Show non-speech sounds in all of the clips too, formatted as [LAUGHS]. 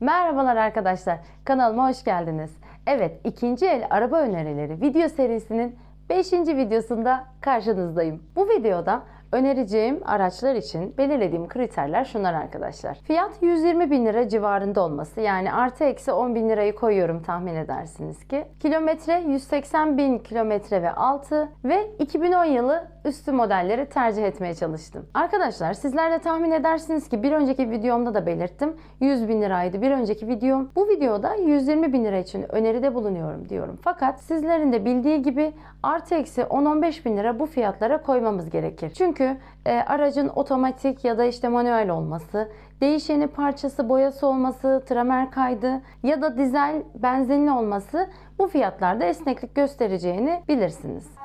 Merhabalar arkadaşlar, kanalıma hoş geldiniz. Evet, ikinci el araba önerileri video serisinin 5. videosunda karşınızdayım. Bu videoda önereceğim araçlar için belirlediğim kriterler şunlar arkadaşlar. Fiyat 120 bin lira civarında olması yani artı eksi 10 bin lirayı koyuyorum tahmin edersiniz ki. Kilometre 180 bin kilometre ve altı ve 2010 yılı üstü modelleri tercih etmeye çalıştım. Arkadaşlar sizler de tahmin edersiniz ki bir önceki videomda da belirttim. 100 bin liraydı bir önceki videom. Bu videoda 120 bin lira için öneride bulunuyorum diyorum. Fakat sizlerin de bildiği gibi artı eksi 10-15 bin lira bu fiyatlara koymamız gerekir. Çünkü e, aracın otomatik ya da işte manuel olması, değişeni parçası boyası olması, tramer kaydı ya da dizel benzinli olması bu fiyatlarda esneklik göstereceğini bilirsiniz.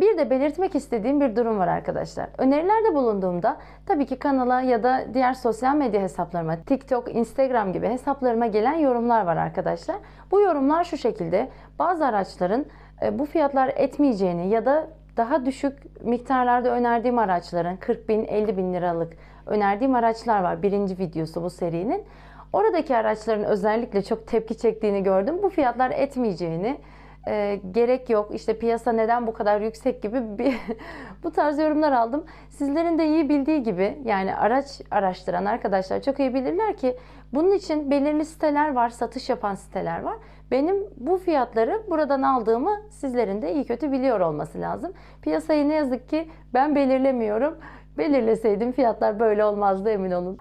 Bir de belirtmek istediğim bir durum var arkadaşlar. Önerilerde bulunduğumda tabii ki kanala ya da diğer sosyal medya hesaplarıma, TikTok, Instagram gibi hesaplarıma gelen yorumlar var arkadaşlar. Bu yorumlar şu şekilde. Bazı araçların e, bu fiyatlar etmeyeceğini ya da daha düşük miktarlarda önerdiğim araçların 40 bin 50 bin liralık önerdiğim araçlar var. Birinci videosu bu serinin. Oradaki araçların özellikle çok tepki çektiğini gördüm. Bu fiyatlar etmeyeceğini, e, gerek yok işte piyasa neden bu kadar yüksek gibi bir [LAUGHS] bu tarz yorumlar aldım. Sizlerin de iyi bildiği gibi yani araç araştıran arkadaşlar çok iyi bilirler ki bunun için belirli siteler var, satış yapan siteler var. Benim bu fiyatları buradan aldığımı sizlerin de iyi kötü biliyor olması lazım. Piyasayı ne yazık ki ben belirlemiyorum. Belirleseydim fiyatlar böyle olmazdı emin olun.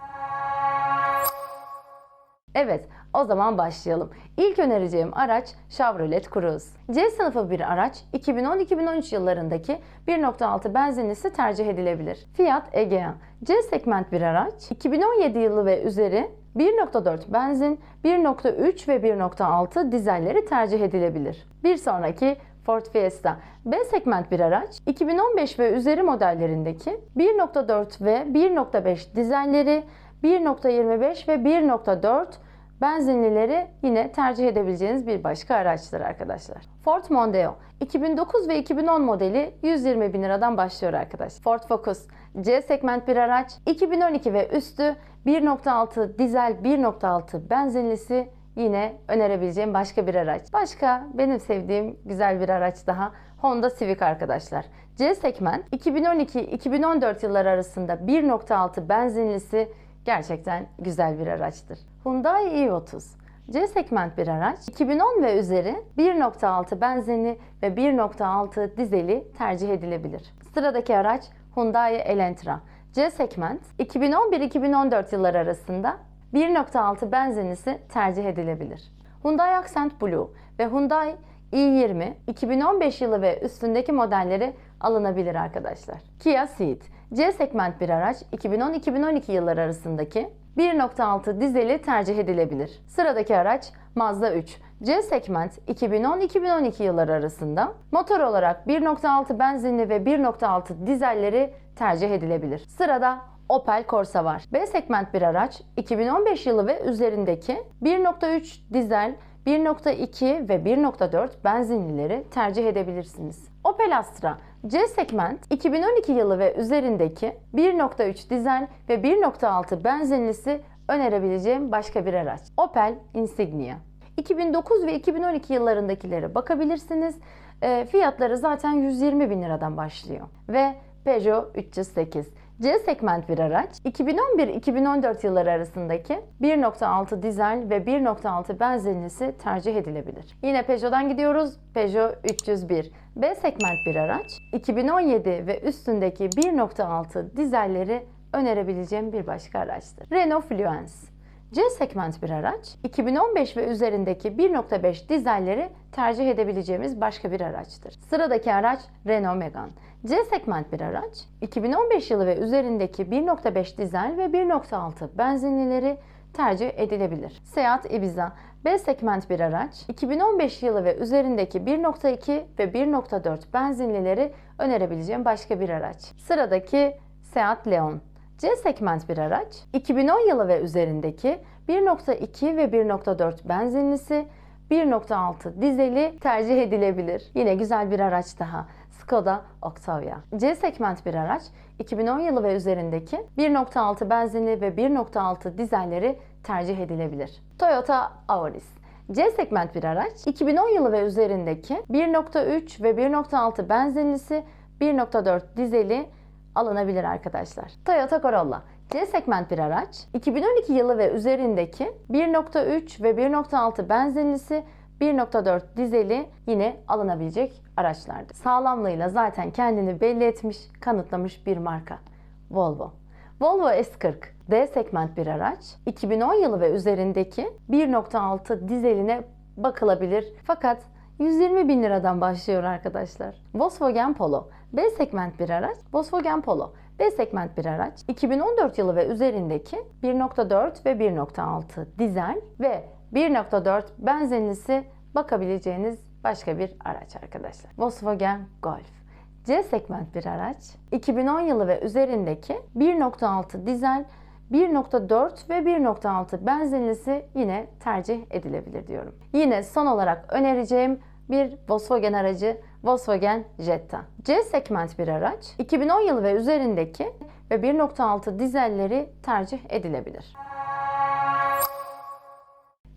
Evet, o zaman başlayalım. İlk önereceğim araç Chevrolet Cruze. C sınıfı bir araç, 2010-2013 yıllarındaki 1.6 benzinlisi tercih edilebilir. Fiat Egea. C segment bir araç, 2017 yılı ve üzeri 1.4 benzin, 1.3 ve 1.6 dizelleri tercih edilebilir. Bir sonraki Ford Fiesta. B segment bir araç, 2015 ve üzeri modellerindeki 1.4 ve 1.5 dizelleri, 1.25 ve 1.4 benzinlileri yine tercih edebileceğiniz bir başka araçtır arkadaşlar. Ford Mondeo 2009 ve 2010 modeli 120 bin liradan başlıyor arkadaşlar. Ford Focus C segment bir araç 2012 ve üstü 1.6 dizel 1.6 benzinlisi yine önerebileceğim başka bir araç. Başka benim sevdiğim güzel bir araç daha Honda Civic arkadaşlar. C segment 2012-2014 yılları arasında 1.6 benzinlisi gerçekten güzel bir araçtır. Hyundai i30 C segment bir araç. 2010 ve üzeri 1.6 benzinli ve 1.6 dizeli tercih edilebilir. Sıradaki araç Hyundai Elantra. C segment 2011-2014 yılları arasında 1.6 benzinlisi tercih edilebilir. Hyundai Accent Blue ve Hyundai i20 2015 yılı ve üstündeki modelleri alınabilir arkadaşlar. Kia Ceed C segment bir araç 2010-2012 yılları arasındaki 1.6 dizeli tercih edilebilir. Sıradaki araç Mazda 3. C segment 2010-2012 yılları arasında motor olarak 1.6 benzinli ve 1.6 dizelleri tercih edilebilir. Sırada Opel Corsa var. B segment bir araç 2015 yılı ve üzerindeki 1.3 dizel 1.2 ve 1.4 benzinlileri tercih edebilirsiniz. Opel Astra C segment 2012 yılı ve üzerindeki 1.3 dizel ve 1.6 benzinlisi önerebileceğim başka bir araç. Opel Insignia. 2009 ve 2012 yıllarındakilere bakabilirsiniz. E, fiyatları zaten 120 bin liradan başlıyor. Ve Peugeot 308. C segment bir araç. 2011-2014 yılları arasındaki 1.6 dizel ve 1.6 benzinlisi tercih edilebilir. Yine Peugeot'dan gidiyoruz. Peugeot 301. B segment bir araç. 2017 ve üstündeki 1.6 dizelleri önerebileceğim bir başka araçtır. Renault Fluence. C segment bir araç, 2015 ve üzerindeki 1.5 dizelleri tercih edebileceğimiz başka bir araçtır. Sıradaki araç Renault Megane. C segment bir araç, 2015 yılı ve üzerindeki 1.5 dizel ve 1.6 benzinlileri tercih edilebilir. Seat Ibiza B segment bir araç, 2015 yılı ve üzerindeki 1.2 ve 1.4 benzinlileri önerebileceğim başka bir araç. Sıradaki Seat Leon. C segment bir araç, 2010 yılı ve üzerindeki 1.2 ve 1.4 benzinlisi, 1.6 dizeli tercih edilebilir. Yine güzel bir araç daha. Skoda Octavia. C segment bir araç 2010 yılı ve üzerindeki 1.6 benzinli ve 1.6 dizelleri tercih edilebilir. Toyota Auris. C segment bir araç 2010 yılı ve üzerindeki 1.3 ve 1.6 benzinlisi 1.4 dizeli alınabilir arkadaşlar. Toyota Corolla C segment bir araç 2012 yılı ve üzerindeki 1.3 ve 1.6 benzinlisi 1.4 dizeli yine alınabilecek araçlardır. Sağlamlığıyla zaten kendini belli etmiş, kanıtlamış bir marka. Volvo. Volvo S40 D segment bir araç. 2010 yılı ve üzerindeki 1.6 dizeline bakılabilir. Fakat 120 bin liradan başlıyor arkadaşlar. Volkswagen Polo B segment bir araç. Volkswagen Polo B segment bir araç. 2014 yılı ve üzerindeki 1.4 ve 1.6 dizel ve 1.4 benzinlisi bakabileceğiniz başka bir araç arkadaşlar. Volkswagen Golf. C segment bir araç. 2010 yılı ve üzerindeki 1.6 dizel, 1.4 ve 1.6 benzinlisi yine tercih edilebilir diyorum. Yine son olarak önereceğim bir Volkswagen aracı Volkswagen Jetta. C segment bir araç. 2010 yılı ve üzerindeki ve 1.6 dizelleri tercih edilebilir.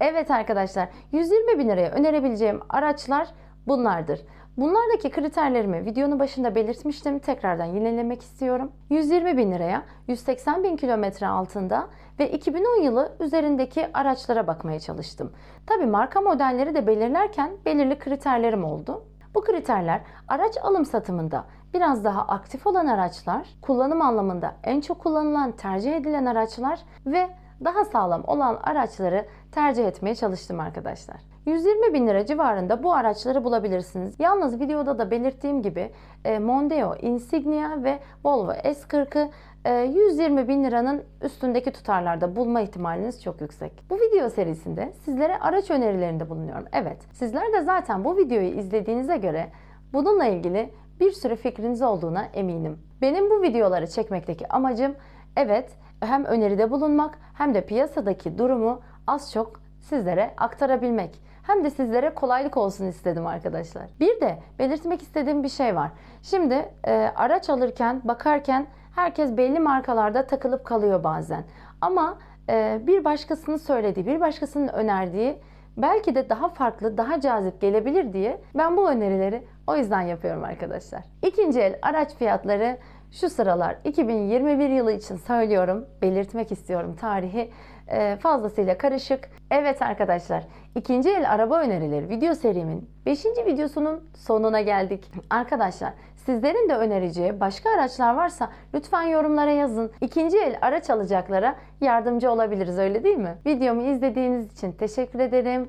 Evet arkadaşlar 120 bin liraya önerebileceğim araçlar bunlardır. Bunlardaki kriterlerimi videonun başında belirtmiştim. Tekrardan yinelemek istiyorum. 120 bin liraya 180 bin kilometre altında ve 2010 yılı üzerindeki araçlara bakmaya çalıştım. Tabi marka modelleri de belirlerken belirli kriterlerim oldu. Bu kriterler araç alım satımında biraz daha aktif olan araçlar, kullanım anlamında en çok kullanılan, tercih edilen araçlar ve daha sağlam olan araçları tercih etmeye çalıştım arkadaşlar. 120 bin lira civarında bu araçları bulabilirsiniz. Yalnız videoda da belirttiğim gibi e, Mondeo, Insignia ve Volvo S40'ı e, 120 bin liranın üstündeki tutarlarda bulma ihtimaliniz çok yüksek. Bu video serisinde sizlere araç önerilerinde bulunuyorum. Evet, sizler de zaten bu videoyu izlediğinize göre bununla ilgili bir sürü fikriniz olduğuna eminim. Benim bu videoları çekmekteki amacım evet hem öneride bulunmak hem de piyasadaki durumu az çok sizlere aktarabilmek. Hem de sizlere kolaylık olsun istedim arkadaşlar. Bir de belirtmek istediğim bir şey var. Şimdi e, araç alırken, bakarken herkes belli markalarda takılıp kalıyor bazen. Ama e, bir başkasının söylediği, bir başkasının önerdiği belki de daha farklı, daha cazip gelebilir diye ben bu önerileri o yüzden yapıyorum arkadaşlar. İkinci el araç fiyatları şu sıralar 2021 yılı için söylüyorum, belirtmek istiyorum tarihi e, fazlasıyla karışık. Evet arkadaşlar, ikinci el araba önerileri video serimin 5. videosunun sonuna geldik. Arkadaşlar, sizlerin de önereceği başka araçlar varsa lütfen yorumlara yazın. İkinci el araç alacaklara yardımcı olabiliriz öyle değil mi? Videomu izlediğiniz için teşekkür ederim.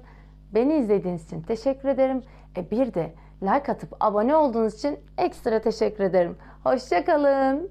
Beni izlediğiniz için teşekkür ederim. E bir de like atıp abone olduğunuz için ekstra teşekkür ederim. Hoşçakalın.